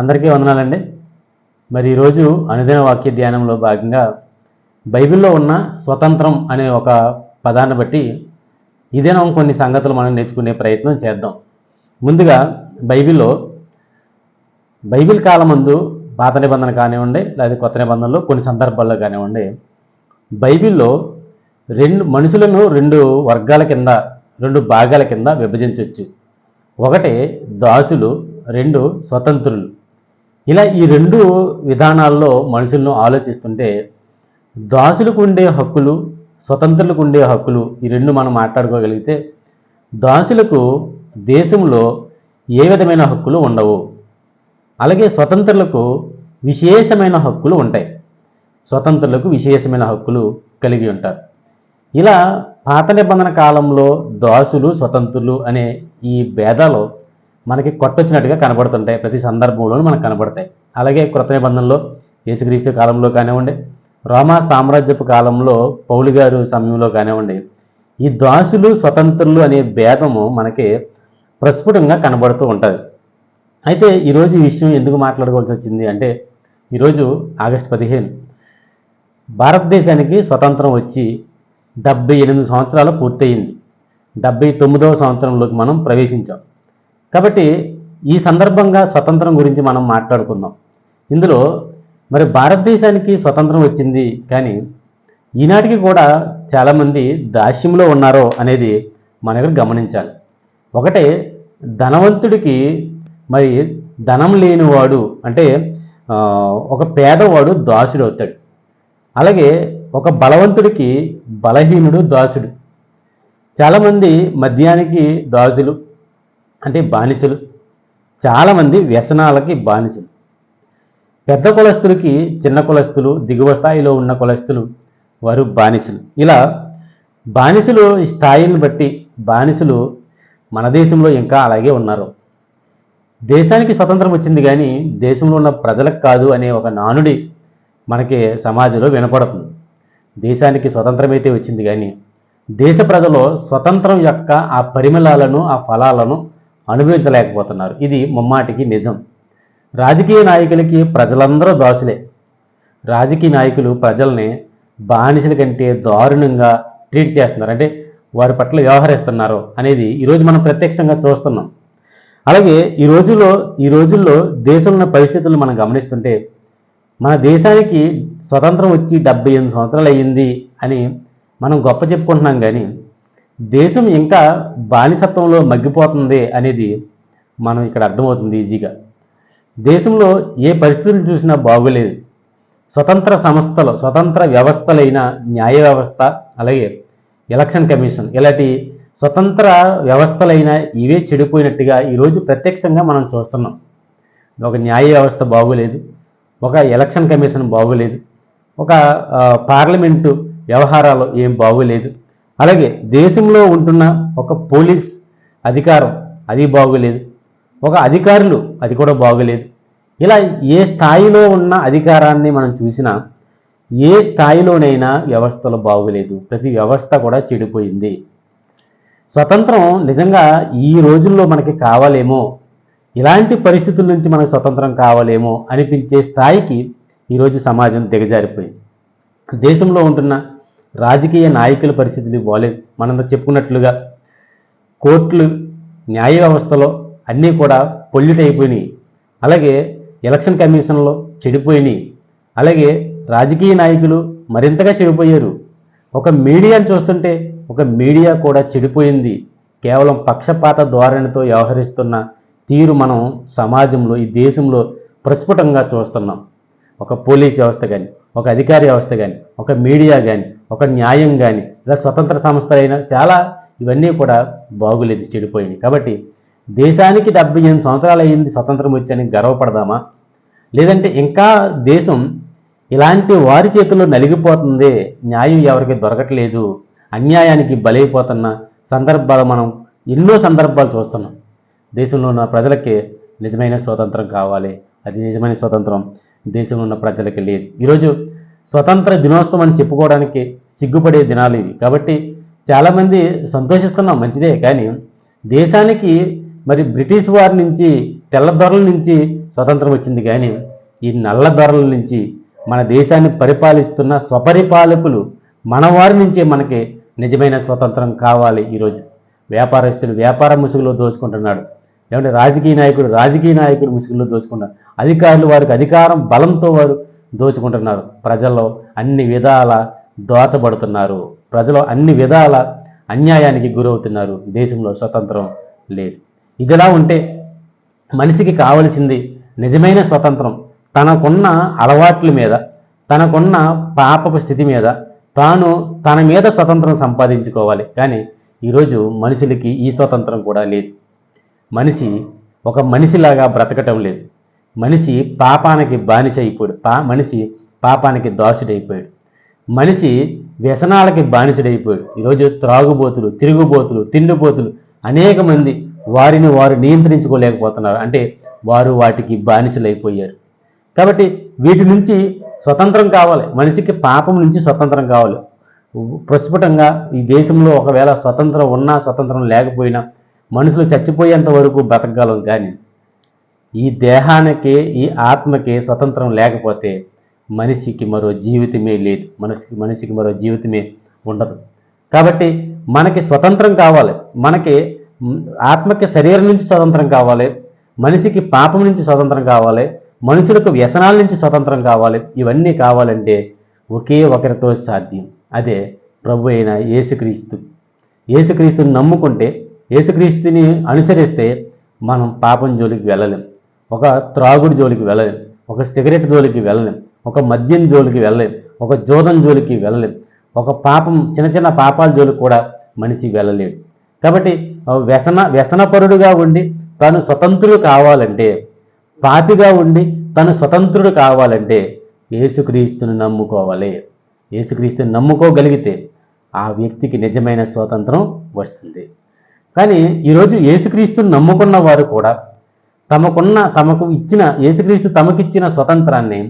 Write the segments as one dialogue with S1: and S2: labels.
S1: అందరికీ వందనాలండి. మరి ఈరోజు అనుదిన వాక్య ధ్యానంలో భాగంగా బైబిల్లో ఉన్న స్వతంత్రం అనే ఒక పదాన్ని బట్టి ఇదేనం కొన్ని సంగతులు మనం నేర్చుకునే ప్రయత్నం చేద్దాం. ముందుగా బైబిల్లో బైబిల్ కాలమందు పాత నిబంధన కానివ్వండి లేదా కొత్త నిబంధనలో కొన్ని సందర్భాల్లో కానివ్వండి బైబిల్లో రెండు మనుషులను రెండు వర్గాల కింద రెండు భాగాల కింద విభజించవచ్చు ఒకటి దాసులు రెండు స్వతంత్రులు. ఇలా ఈ రెండు విధానాల్లో మనుషులను ఆలోచిస్తుంటే దాసులకు ఉండే హక్కులు స్వతంత్రులకు ఉండే హక్కులు ఈ రెండు మనం మాట్లాడుకోగలిగితే దాసులకు దేశంలో ఏ విధమైన హక్కులు ఉండవు. అలాగే స్వతంత్రులకు విశేషమైన హక్కులు ఉంటాయి. స్వతంత్రులకు విశేషమైన హక్కులు కలిగి ఉంటారు. ఇలా పాత నిబంధన కాలంలో దాసులు స్వతంత్రులు అనే ఈ భేదాలు మనకి కొట్టొచ్చినట్టుగా కనబడుతుంటాయి ప్రతి సందర్భంలోనూ మనకు కనబడతాయి. అలాగే కృత నిబంధనలో యేసుక్రీస్తు కాలంలో కానివ్వండి రోమా సామ్రాజ్యపు కాలంలో పౌలు గారు సమయంలో కానివ్వండి ఈ దాసులు స్వతంత్రులు అనే భేదము మనకి ప్రస్ఫుటంగా కనబడుతూ ఉంటుంది. అయితే ఈరోజు ఈ విషయం ఎందుకు మాట్లాడుకోవాల్సి వచ్చింది అంటే ఈరోజు ఆగస్టు పదిహేను భారతదేశానికి స్వతంత్రం వచ్చి డెబ్బై ఎనిమిది సంవత్సరాలు పూర్తయింది. డెబ్బై తొమ్మిదవ సంవత్సరంలోకి మనం ప్రవేశించాం. కాబట్టి ఈ సందర్భంగా స్వతంత్రం గురించి మనం మాట్లాడుకుందాం. ఇందులో మరి భారతదేశానికి స్వతంత్రం వచ్చింది కానీ ఈనాటికి కూడా చాలామంది దాస్యంలో ఉన్నారో అనేది మన దగ్గర గమనించాలి. ఒకటే ధనవంతుడికి మరి ధనం లేనివాడు అంటే ఒక పేదవాడు దాసుడు అవుతాడు. అలాగే ఒక బలవంతుడికి బలహీనుడు దాసుడు. చాలామంది మద్యానికి దాసులు అంటే బానిసలు. చాలామంది వ్యసనాలకి బానిసలు. పెద్ద కులస్తులకి చిన్న కులస్తులు దిగువ స్థాయిలో ఉన్న కులస్తులు వారు బానిసలు. ఇలా బానిసలు ఈ స్థాయిని బట్టి బానిసలు మన దేశంలో ఇంకా అలాగే ఉన్నారు. దేశానికి స్వతంత్రం వచ్చింది కానీ దేశంలో ఉన్న ప్రజలకు కాదు అనే ఒక నానుడి మనకి సమాజంలో వినపడుతుంది. దేశానికి స్వతంత్రం అయితే వచ్చింది కానీ దేశ ప్రజలు స్వతంత్రం యొక్క ఆ పరిమళాలను ఆ ఫలాలను అనుభవించలేకపోతున్నారు. ఇది ముమ్మాటికి నిజం. రాజకీయ నాయకులకి ప్రజలందరూ దోషులే రాజకీయ నాయకులు ప్రజల్ని బానిసల కంటే దారుణంగా ట్రీట్ చేస్తున్నారు. అంటే వారి పట్ల వ్యవహరిస్తున్నారు అనేది ఈరోజు మనం ప్రత్యక్షంగా చూస్తున్నాం. అలాగే ఈ రోజుల్లో ఈ రోజుల్లో దేశంలో ఉన్న పరిస్థితులు మనం గమనిస్తుంటే మన దేశానికి స్వతంత్రం వచ్చి డెబ్బై ఎనిమిది సంవత్సరాలు అయ్యింది అని మనం గొప్ప చెప్పుకుంటున్నాం కానీ దేశం ఇంకా బానిసత్వంలో మగ్గిపోతుంది అనేది మనం ఇక్కడ అర్థమవుతుంది ఈజీగా. దేశంలో ఏ పరిస్థితులు చూసినా బాగోలేదు. స్వతంత్ర సంస్థలు స్వతంత్ర వ్యవస్థలైన న్యాయ వ్యవస్థ అలాగే ఎలక్షన్ కమిషన్ ఇలాంటి స్వతంత్ర వ్యవస్థలైన ఇవే చెడిపోయినట్టుగా ఈరోజు ప్రత్యక్షంగా మనం చూస్తున్నాం. ఒక న్యాయ వ్యవస్థ బాగోలేదు ఒక ఎలక్షన్ కమిషన్ బాగోలేదు ఒక పార్లమెంటు వ్యవహారాలు ఏం బాగోలేదు అలాగే దేశంలో ఉంటున్న ఒక పోలీస్ అధికారం అది బాగోలేదు. ఒక అధికారులు అది కూడా బాగోలేదు. ఇలా ఏ స్థాయిలో ఉన్న అధికారాన్ని మనం చూసినా ఏ స్థాయిలోనైనా వ్యవస్థలు బాగోలేదు. ప్రతి వ్యవస్థ కూడా చెడిపోయింది. స్వతంత్రం నిజంగా ఈ రోజుల్లో మనకి కావాలేమో ఇలాంటి పరిస్థితుల నుంచి మనకు స్వతంత్రం కావాలేమో అనిపించే స్థాయికి ఈరోజు సమాజం దిగజారిపోయింది. దేశంలో ఉంటున్న రాజకీయ నాయకుల పరిస్థితులు బాలేదు మనంత చెప్పుకున్నట్లుగా. కోర్టులు న్యాయ వ్యవస్థలో అన్నీ కూడా పొల్యూట్ అయిపోయినాయి అలాగే ఎలక్షన్ కమిషన్లో చెడిపోయినాయి. అలాగే రాజకీయ నాయకులు మరింతగా చెడిపోయారు. ఒక మీడియాను చూస్తుంటే ఒక మీడియా కూడా చెడిపోయింది. కేవలం పక్షపాత ధోరణితో వ్యవహరిస్తున్న తీరు మనం సమాజంలో ఈ దేశంలో ప్రస్ఫుటంగా చూస్తున్నాం. ఒక పోలీస్ వ్యవస్థ కానీ ఒక అధికార వ్యవస్థ కానీ ఒక మీడియా కానీ ఒక న్యాయం కానీ ఇలా స్వతంత్ర సంస్థలైన చాలా ఇవన్నీ కూడా బాగులేదు చెడిపోయినాయి. కాబట్టి దేశానికి డెబ్బై ఎనిమిది సంవత్సరాలు అయ్యింది స్వతంత్రం వచ్చని గర్వపడదామా? లేదంటే ఇంకా దేశం ఇలాంటి వారి చేతుల్లో నలిగిపోతుంది న్యాయం ఎవరికి దొరకట్లేదు అన్యాయానికి బలైపోతున్న సందర్భాలు మనం ఎన్నో సందర్భాలు చూస్తున్నాం. దేశంలో ఉన్న ప్రజలకి నిజమైన స్వాతంత్రం కావాలి. అది నిజమైన స్వాతంత్రం. దేశంలో ఉన్న ప్రజలకి లేదు. ఈరోజు స్వతంత్ర దినోత్సవం అని చెప్పుకోవడానికి సిగ్గుపడే దినాలు ఇవి. కాబట్టి చాలామంది సంతోషిస్తున్నాం మంచిదే కానీ దేశానికి మరి బ్రిటిష్ వారి నుంచి తెల్లదొరల నుంచి స్వతంత్రం వచ్చింది కానీ ఈ నల్ల దొరల నుంచి మన దేశాన్ని పరిపాలిస్తున్న స్వపరిపాలకులు మన వారి నుంచే మనకి నిజమైన స్వతంత్రం కావాలి ఈరోజు. వ్యాపారస్తులు వ్యాపార ముసుగులో దోచుకుంటున్నాడు ఏమంటే రాజకీయ నాయకుడు రాజకీయ నాయకుడు ముసుగులో దోచుకుంటున్నారు. అధికారులు వారికి అధికారం బలంతో వారు దోచుకుంటున్నారు. ప్రజల్లో అన్ని విధాల దోచబడుతున్నారు. ప్రజలు అన్ని విధాల అన్యాయానికి గురవుతున్నారు. దేశంలో స్వతంత్రం లేదు. ఇదిలా ఉంటే మనిషికి కావలసింది నిజమైన స్వతంత్రం. తనకున్న అలవాట్ల మీద తనకున్న పాపపు స్థితి మీద తాను తన మీద స్వతంత్రం సంపాదించుకోవాలి. కానీ ఈరోజు మనుషులకి ఈ స్వతంత్రం కూడా లేదు. మనిషి ఒక మనిషిలాగా బ్రతకటం లేదు. మనిషి పాపానికి బానిస అయిపోయాడు పా మనిషి పాపానికి దాసుడైపోయాడు. మనిషి వ్యసనాలకి బానిసడైపోయాడు. ఈరోజు త్రాగుబోతులు తిరుగుబోతులు తిండిపోతులు అనేక మంది వారిని వారు నియంత్రించుకోలేకపోతున్నారు. అంటే వారు వాటికి బానిసలైపోయారు. కాబట్టి వీటి నుంచి స్వతంత్రం కావాలి. మనిషికి పాపం నుంచి స్వతంత్రం కావాలి. ప్రస్ఫుటంగా ఈ దేశంలో ఒకవేళ స్వతంత్రం ఉన్నా స్వతంత్రం లేకపోయినా మనుషులు చచ్చిపోయేంత వరకు బ్రతకగలం కానీ ఈ దేహానికి ఈ ఆత్మకి స్వతంత్రం లేకపోతే మనిషికి మరో జీవితమే లేదు. మనిషికి మనిషికి మరో జీవితమే ఉండదు. కాబట్టి మనకి స్వతంత్రం కావాలి. మనకి ఆత్మకి శరీరం నుంచి స్వతంత్రం కావాలి. మనిషికి పాపం నుంచి స్వతంత్రం కావాలి. మనుషులకు వ్యసనాల నుంచి స్వతంత్రం కావాలి. ఇవన్నీ కావాలంటే ఒకే ఒకరితో సాధ్యం. అదే ప్రభు అయిన యేసుక్రీస్తు. యేసుక్రీస్తుని నమ్ముకుంటే యేసుక్రీస్తుని అనుసరిస్తే మనం పాపం జోలికి వెళ్ళలేం. ఒక త్రాగుడు జోలికి వెళ్ళలేం ఒక సిగరెట్ జోలికి వెళ్ళలేం ఒక మద్యం జోలికి వెళ్ళలేం ఒక జోదం జోలికి వెళ్ళలేం ఒక పాపం చిన్న చిన్న పాపాల జోలికి కూడా మనిషి వెళ్ళలేడు. కాబట్టి వ్యసన వ్యసనపరుడుగా ఉండి తను స్వతంత్రుడు కావాలంటే పాపిగా ఉండి తను స్వతంత్రుడు కావాలంటే యేసుక్రీస్తుని నమ్ముకోవాలి. యేసుక్రీస్తుని నమ్ముకోగలిగితే ఆ వ్యక్తికి నిజమైన స్వాతంత్రం వస్తుంది. కానీ ఈరోజు యేసుక్రీస్తుని నమ్ముకున్న వారు కూడా తమకున్న తమకు ఇచ్చిన యేసుక్రీస్తు తమకిచ్చిన స్వతంత్రాన్ని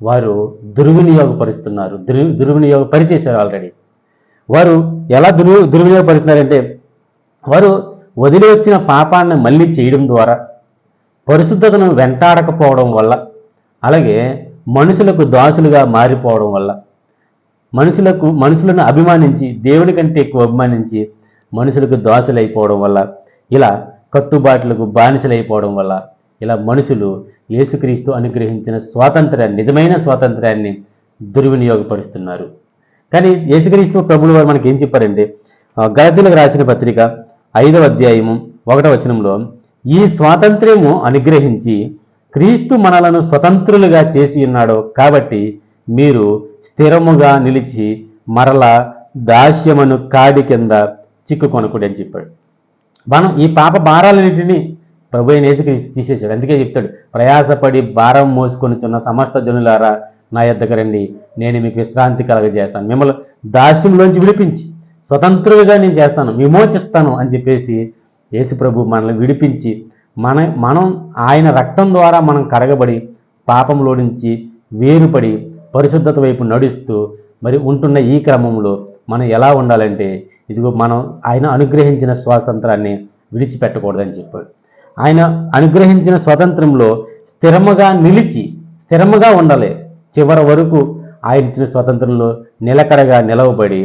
S1: వారు దుర్వినియోగపరుస్తున్నారు. దుర్ దుర్వినియోగపరిచేశారు ఆల్రెడీ. వారు ఎలా దుర్వి దుర్వినియోగపరుస్తున్నారంటే వారు వదిలి వచ్చిన పాపాన్ని మళ్ళీ చేయడం ద్వారా పరిశుద్ధతను వెంటాడకపోవడం వల్ల అలాగే మనుషులకు దాసులుగా మారిపోవడం వల్ల మనుషులకు మనుషులను అభిమానించి దేవుడి కంటే ఎక్కువ అభిమానించి మనుషులకు దాసులైపోవడం వల్ల ఇలా కట్టుబాట్లకు బానిసలైపోవడం వల్ల ఇలా మనుషులు యేసుక్రీస్తు అనుగ్రహించిన స్వాతంత్రాన్ని నిజమైన స్వాతంత్ర్యాన్ని దుర్వినియోగపరుస్తున్నారు. కానీ యేసుక్రీస్తు ప్రభులు వారు మనకి ఏం చెప్పారంటే ఆ, గలతీలకు రాసిన పత్రిక ఐదవ అధ్యాయము ఒకటవ వచనంలో ఈ స్వాతంత్ర్యము అనుగ్రహించి క్రీస్తు మనలను స్వతంత్రులుగా చేసి ఉన్నాడు కాబట్టి మీరు స్థిరముగా నిలిచి మరలా దాస్యమును కాడి కింద చిక్కుకొనకూడని చెప్పాడు. మనం ఈ పాప భారాలన్నింటినీ ప్రభు అయిన యేసుక్రీస్తు తీసేశాడు. అందుకే చెప్తాడు ప్రయాసపడి భారం మోసుకొని చిన్న సమస్త జనులారా నా యొద్దకు రండి. నేను మీకు విశ్రాంతి కలగజేస్తాను. మిమ్మల్ని దాస్యంలోంచి విడిపించి స్వతంత్రులుగా నేను చేస్తాను. విమోచిస్తాను అని చెప్పేసి యేసు ప్రభు మనల్ని విడిపించి మన మనం ఆయన రక్తం ద్వారా మనం కడగబడి పాపంలో నుంచి వేరుపడి పరిశుద్ధత వైపు నడుస్తూ మరి ఉంటున్న ఈ క్రమంలో మనం ఎలా ఉండాలంటే ఇదిగో మనం ఆయన అనుగ్రహించిన స్వాతంత్రాన్ని విడిచిపెట్టకూడదని చెప్పాడు. ఆయన అనుగ్రహించిన స్వాతంత్రంలో స్థిరముగా నిలిచి స్థిరముగా ఉండాలి. చివరి వరకు ఆయన ఇచ్చిన స్వాతంత్రంలో నిలకడగా నిలవబడి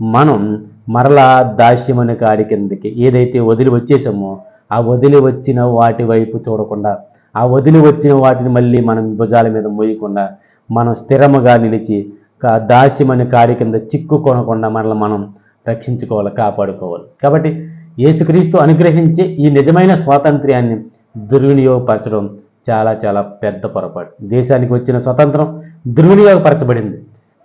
S1: మనం మరలా దాస్యమని కాడి కిందకి ఏదైతే వదిలి వచ్చేసామో ఆ వదిలి వచ్చిన వాటి వైపు చూడకుండా ఆ వదిలి వచ్చిన వాటిని మళ్ళీ మనం భుజాల మీద మోయకుండా మనం స్థిరముగా నిలిచి కా- దాస్యమని కాడి కింద చిక్కుకోనకుండా మనల్ని మనం రక్షించుకోవాలి కాపాడుకోవాలి. కాబట్టి యేసుక్రీస్తు అనుగ్రహించే ఈ నిజమైన స్వాతంత్ర్యాన్ని దుర్వినియోగపరచడం చాలా చాలా పెద్ద పొరపాటు. దేశానికి వచ్చిన స్వతంత్రం దుర్వినియోగపరచబడింది.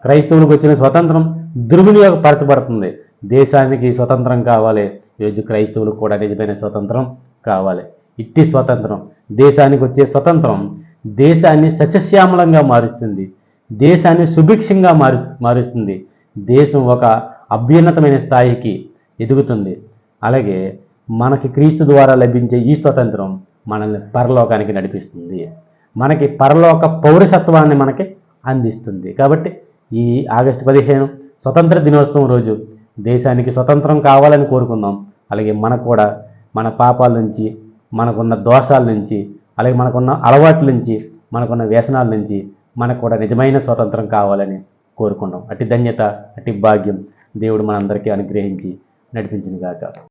S1: క్రైస్తవులకు వచ్చిన స్వతంత్రం దుర్వినియోగపరచబడుతుంది. దేశానికి స్వతంత్రం కావాలి ఈరోజు క్రైస్తవులకు కూడా నిజమైన స్వతంత్రం కావాలి. ఇట్టి స్వతంత్రం దేశానికి వచ్చే స్వతంత్రం దేశాన్ని సస్యశ్యామలంగా మారుస్తుంది. దేశాన్ని సుభిక్షంగా మారు మారుస్తుంది. దేశం ఒక అభ్యున్నతమైన స్థాయికి ఎదుగుతుంది. అలాగే మనకి క్రీస్తు ద్వారా లభించే ఈ స్వతంత్రం మనల్ని పరలోకానికి నడిపిస్తుంది. మనకి పరలోక పౌరసత్వాన్ని మనకి అందిస్తుంది. కాబట్టి ఈ ఆగస్టు పదిహేను స్వతంత్ర దినోత్సవం రోజు దేశానికి స్వతంత్రం కావాలని కోరుకుందాం. అలాగే మనకు కూడా మన పాపాల నుంచి మనకున్న దోషాల నుంచి అలాగే మనకున్న అలవాట్ల నుంచి మనకున్న వ్యసనాల నుంచి మనకు కూడా నిజమైన స్వాతంత్రం కావాలని కోరుకున్నాం అట్టి ధన్యత అట్టి భాగ్యం దేవుడు మనందరికీ అనుగ్రహించి నడిపించిన గాక.